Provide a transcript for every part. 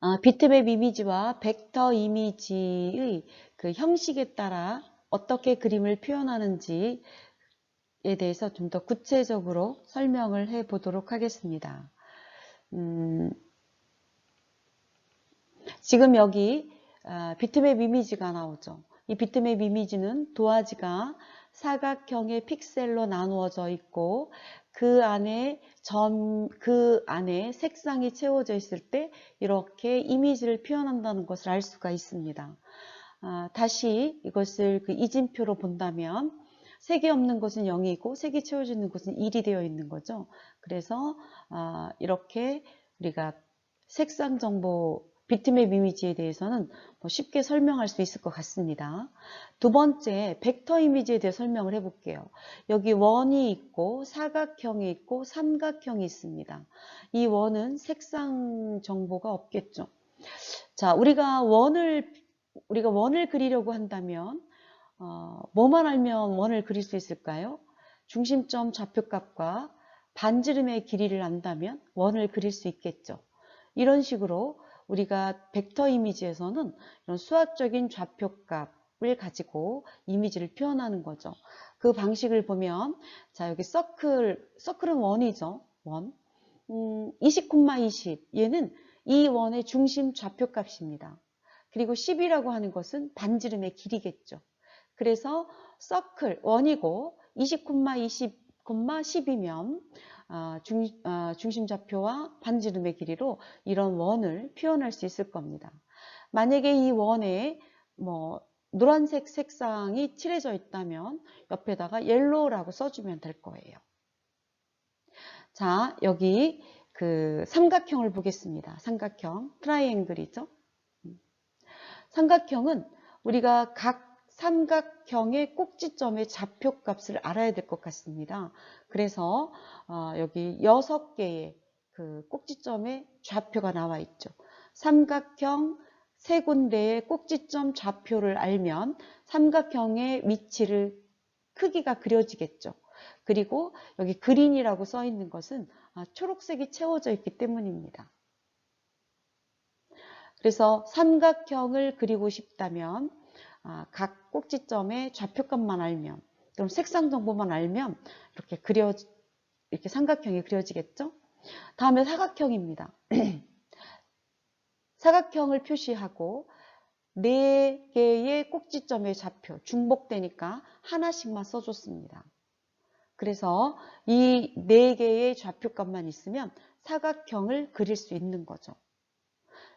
아, 비트맵 이미지와 벡터 이미지의 그 형식에 따라 어떻게 그림을 표현하는지에 대해서 좀 더 구체적으로 설명을 해 보도록 하겠습니다. 음, 지금 여기 아, 비트맵 이미지가 나오죠. 이 비트맵 이미지는 도화지가 사각형의 픽셀로 나누어져 있고 그 안에 점, 그 안에 색상이 채워져 있을 때 이렇게 이미지를 표현한다는 것을 알 수가 있습니다. 아, 다시 이것을 그 이진표로 본다면 색이 없는 것은 0이고 색이 채워져 있는 것은 1이 되어 있는 거죠. 그래서 아, 이렇게 우리가 색상 정보 비트맵 이미지에 대해서는 뭐 쉽게 설명할 수 있을 것 같습니다. 두 번째, 벡터 이미지에 대해 설명을 해볼게요. 여기 원이 있고 사각형이 있고 삼각형이 있습니다. 이 원은 색상 정보가 없겠죠. 자, 우리가 원을 우리가 원을 그리려고 한다면 어, 뭐만 알면 원을 그릴 수 있을까요? 중심점 좌표값과 반지름의 길이를 안다면 원을 그릴 수 있겠죠. 이런 식으로 우리가 벡터 이미지에서는 이런 수학적인 좌표값을 가지고 이미지를 표현하는 거죠. 그 방식을 보면 자 여기 서클, 서클은 원이죠. 원. 음, 20,20 얘는 이 원의 중심 좌표값입니다. 그리고 10이라고 하는 것은 반지름의 길이겠죠. 그래서 서클 원이고 20,20, 10이면 아, 중, 아, 중심좌표와 반지름의 길이로 이런 원을 표현할 수 있을 겁니다. 만약에 이 원에 뭐 노란색 색상이 칠해져 있다면 옆에다가 옐로우라고 써주면 될 거예요. 자, 여기 그 삼각형을 보겠습니다. 삼각형, 트라이앵글이죠. 음. 삼각형은 우리가 각 삼각형의 꼭지점의 좌표값을 알아야 될 것 같습니다. 그래서 어, 여기 6개의 그 꼭지점의 좌표가 나와 있죠. 삼각형 세 군데의 꼭지점 좌표를 알면 삼각형의 위치를 크기가 그려지겠죠. 그리고 여기 그린이라고 써 있는 것은 아, 초록색이 채워져 있기 때문입니다. 그래서 삼각형을 그리고 싶다면 아, 각 꼭지점의 좌표값만 알면 그럼 색상 정보만 알면 이렇게 그려 이렇게 삼각형이 그려지겠죠? 다음에 사각형입니다. 사각형을 표시하고 네 개의 꼭지점의 좌표 중복되니까 하나씩만 써줬습니다. 그래서 이 네 개의 좌표값만 있으면 사각형을 그릴 수 있는 거죠.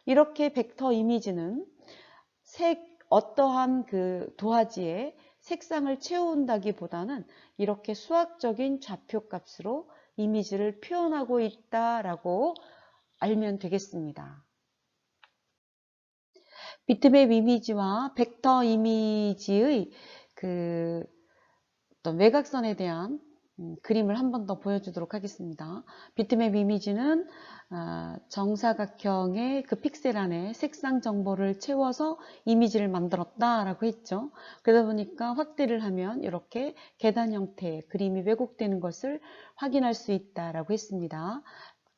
이렇게 벡터 이미지는 색 어떠한 그 도화지에 색상을 채운다기보다는 이렇게 수학적인 좌표값으로 이미지를 표현하고 있다라고 알면 되겠습니다. 비트맵 이미지와 벡터 이미지의 그 어떤 외곽선에 대한 음, 그림을 한 번 더 보여주도록 하겠습니다. 비트맵 이미지는 아, 정사각형의 그 픽셀 안에 색상 정보를 채워서 이미지를 만들었다라고 했죠. 그러다 보니까 확대를 하면 이렇게 계단 형태의 그림이 왜곡되는 것을 확인할 수 있다라고 했습니다.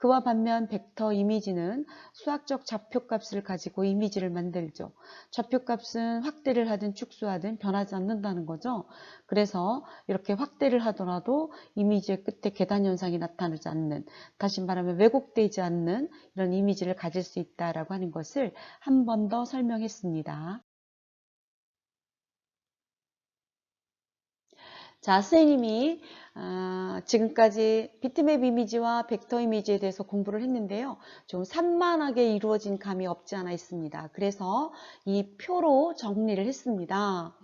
그와 반면 벡터 이미지는 수학적 좌표값을 가지고 이미지를 만들죠. 좌표값은 확대를 하든 축소하든 변하지 않는다는 거죠. 그래서 이렇게 확대를 하더라도 이미지의 끝에 계단 현상이 나타나지 않는, 다시 말하면 왜곡되지 않는 이런 이미지를 가질 수 있다라고 하는 것을 한 번 더 설명했습니다. 자, 선생님이 아, 지금까지 비트맵 이미지와 벡터 이미지에 대해서 공부를 했는데요. 좀 산만하게 이루어진 감이 없지 않아 있습니다. 그래서 이 표로 정리를 했습니다.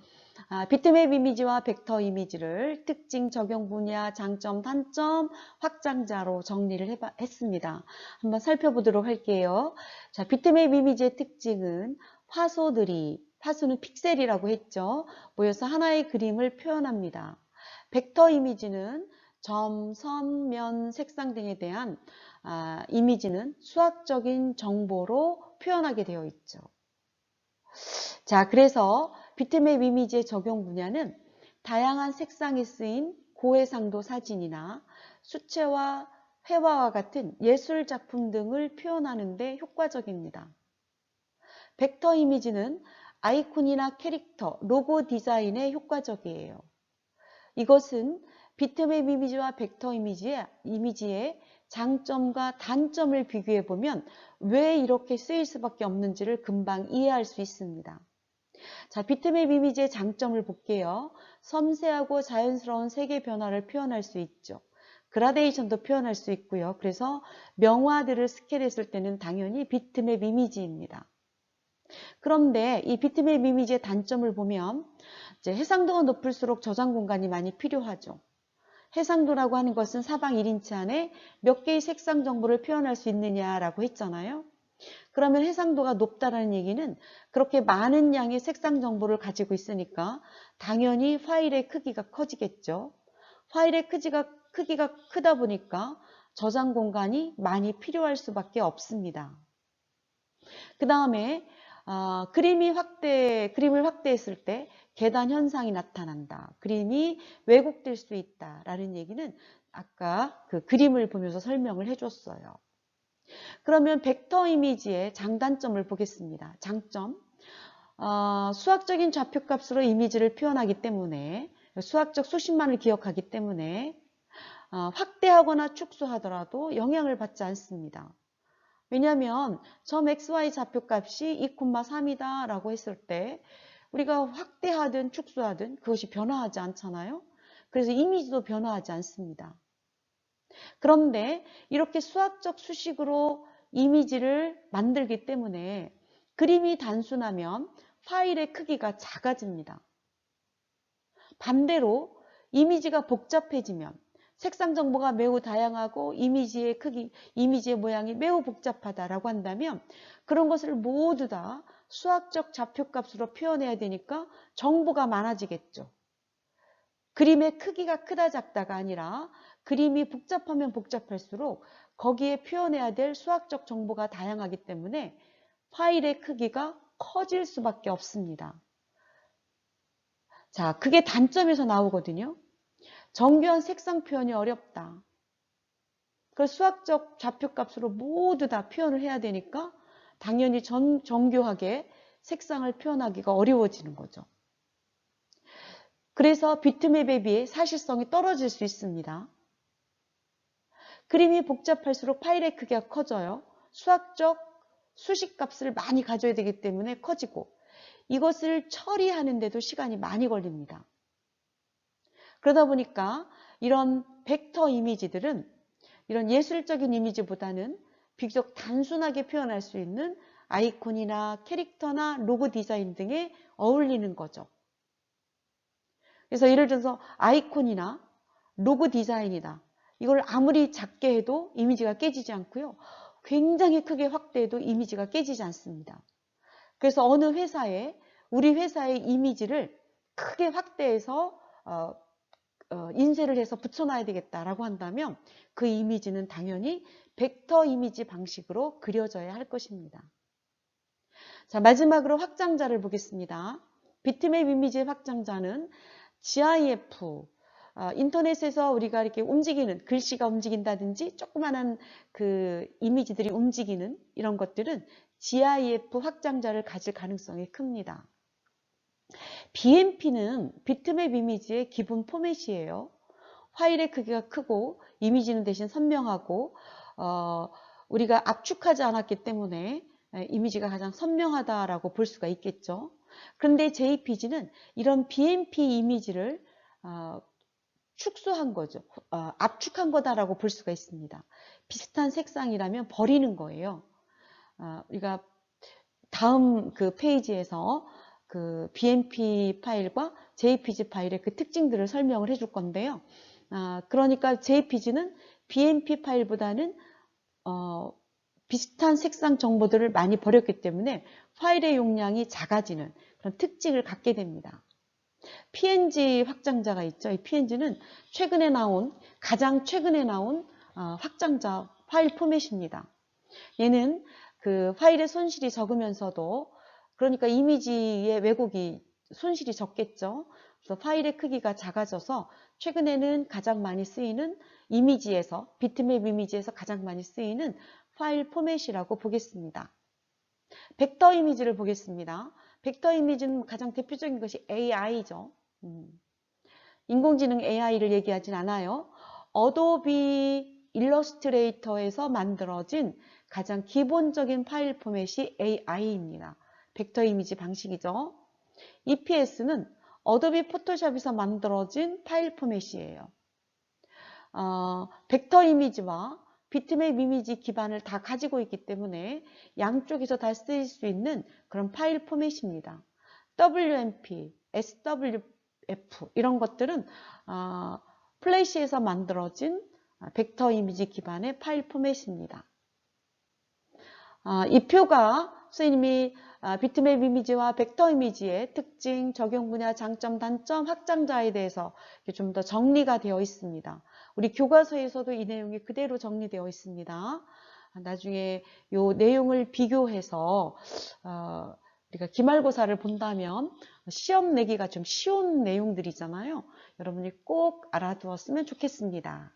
아, 비트맵 이미지와 벡터 이미지를 특징, 적용 분야, 장점, 단점, 확장자로 정리를 해봐, 했습니다. 한번 살펴보도록 할게요. 자, 비트맵 이미지의 특징은 화소들이, 화소는 픽셀이라고 했죠. 모여서 하나의 그림을 표현합니다. 벡터 이미지는 점, 선, 면, 색상 등에 대한 아, 이미지는 수학적인 정보로 표현하게 되어 있죠. 자, 그래서 비트맵 이미지의 적용 분야는 다양한 색상이 쓰인 고해상도 사진이나 수채화, 회화와 같은 예술 작품 등을 표현하는 데 효과적입니다. 벡터 이미지는 아이콘이나 캐릭터, 로고 디자인에 효과적이에요. 이것은 비트맵 이미지와 벡터 이미지의, 이미지의 장점과 단점을 비교해 보면 왜 이렇게 쓰일 수밖에 없는지를 금방 이해할 수 있습니다. 자, 비트맵 이미지의 장점을 볼게요. 섬세하고 자연스러운 색의 변화를 표현할 수 있죠. 그라데이션도 표현할 수 있고요. 그래서 명화들을 스캔했을 때는 당연히 비트맵 이미지입니다. 그런데 이 비트맵 이미지의 단점을 보면 이제 해상도가 높을수록 저장 공간이 많이 필요하죠. 해상도라고 하는 것은 사방 1인치 안에 몇 개의 색상 정보를 표현할 수 있느냐라고 했잖아요. 그러면 해상도가 높다는 얘기는 그렇게 많은 양의 색상 정보를 가지고 있으니까 당연히 파일의 크기가 커지겠죠. 파일의 크기가, 크기가 크다 보니까 저장 공간이 많이 필요할 수밖에 없습니다. 그 다음에 어, 그림이 확대, 그림을 확대했을 때 계단 현상이 나타난다. 그림이 왜곡될 수 있다라는 얘기는 아까 그 그림을 보면서 설명을 해줬어요. 그러면 벡터 이미지의 장단점을 보겠습니다. 장점. 어, 수학적인 좌표값으로 이미지를 표현하기 때문에 수학적 수식만을 기억하기 때문에 어, 확대하거나 축소하더라도 영향을 받지 않습니다. 왜냐하면 점 xy 좌표값이 2,3이다 라고 했을 때 우리가 확대하든 축소하든 그것이 변화하지 않잖아요. 그래서 이미지도 변화하지 않습니다. 그런데 이렇게 수학적 수식으로 이미지를 만들기 때문에 그림이 단순하면 파일의 크기가 작아집니다. 반대로 이미지가 복잡해지면 색상 정보가 매우 다양하고 이미지의 크기, 이미지의 모양이 매우 복잡하다라고 한다면 그런 것을 모두 다 수학적 좌표값으로 표현해야 되니까 정보가 많아지겠죠. 그림의 크기가 크다 작다가 아니라 그림이 복잡하면 복잡할수록 거기에 표현해야 될 수학적 정보가 다양하기 때문에 파일의 크기가 커질 수밖에 없습니다. 자, 그게 단점에서 나오거든요. 정교한 색상 표현이 어렵다. 그 수학적 좌표값으로 모두 다 표현을 해야 되니까 당연히 전, 정교하게 색상을 표현하기가 어려워지는 거죠. 그래서 비트맵에 비해 사실성이 떨어질 수 있습니다. 그림이 복잡할수록 파일의 크기가 커져요. 수학적 수식 값을 많이 가져야 되기 때문에 커지고 이것을 처리하는데도 시간이 많이 걸립니다. 그러다 보니까 이런 벡터 이미지들은 이런 예술적인 이미지보다는 비교적 단순하게 표현할 수 있는 아이콘이나 캐릭터나 로고 디자인 등에 어울리는 거죠. 그래서 예를 들어서 아이콘이나 로고 디자인이다. 이걸 아무리 작게 해도 이미지가 깨지지 않고요. 굉장히 크게 확대해도 이미지가 깨지지 않습니다. 그래서 어느 회사에 우리 회사의 이미지를 크게 확대해서 어, 어, 인쇄를 해서 붙여놔야 되겠다라고 한다면 그 이미지는 당연히 벡터 이미지 방식으로 그려져야 할 것입니다. 자 마지막으로 확장자를 보겠습니다. 비트맵 이미지 확장자는 GIF 어, 인터넷에서 우리가 이렇게 움직이는 글씨가 움직인다든지 조그마한 그 이미지들이 움직이는 이런 것들은 GIF 확장자를 가질 가능성이 큽니다. BMP는 비트맵 이미지의 기본 포맷이에요. 파일의 크기가 크고 이미지는 대신 선명하고 어, 우리가 압축하지 않았기 때문에 이미지가 가장 선명하다라고 볼 수가 있겠죠. 그런데 JPG는 이런 BMP 이미지를 어, 축소한 거죠. 어, 압축한 거다라고 볼 수가 있습니다. 비슷한 색상이라면 버리는 거예요. 어, 우리가 다음 그 페이지에서 그 BMP 파일과 JPG 파일의 그 특징들을 설명을 해줄 건데요. 아, 그러니까 JPG는 BMP 파일보다는 어, 비슷한 색상 정보들을 많이 버렸기 때문에 파일의 용량이 작아지는 그런 특징을 갖게 됩니다. PNG 확장자가 있죠. 이 PNG는 최근에 나온 가장 최근에 나온 어, 확장자 파일 포맷입니다. 얘는 그 파일의 손실이 적으면서도 그러니까 이미지의 왜곡이 손실이 적겠죠. 그래서 파일의 크기가 작아져서 최근에는 가장 많이 쓰이는 이미지에서 비트맵 이미지에서 가장 많이 쓰이는 파일 포맷이라고 보겠습니다. 벡터 이미지를 보겠습니다. 벡터 이미지는 가장 대표적인 것이 AI죠. 음. 인공지능 AI를 얘기하진 않아요. 어도비 일러스트레이터에서 만들어진 가장 기본적인 파일 포맷이 AI입니다. 벡터 이미지 방식이죠. EPS는 어도비 포토샵에서 만들어진 파일 포맷이에요. 어, 벡터 이미지와 비트맵 이미지 기반을 다 가지고 있기 때문에 양쪽에서 다 쓰일 수 있는 그런 파일 포맷입니다. WMP, SWF 이런 것들은 어, 플래시에서 만들어진 벡터 이미지 기반의 파일 포맷입니다. 아, 이 표가 선생님이 아, 비트맵 이미지와 벡터 이미지의 특징, 적용 분야, 장점, 단점, 확장자에 대해서 좀 더 정리가 되어 있습니다. 우리 교과서에서도 이 내용이 그대로 정리되어 있습니다. 아, 나중에 이 내용을 비교해서 어, 우리가 기말고사를 본다면 시험 내기가 좀 쉬운 내용들이잖아요. 여러분이 꼭 알아두었으면 좋겠습니다.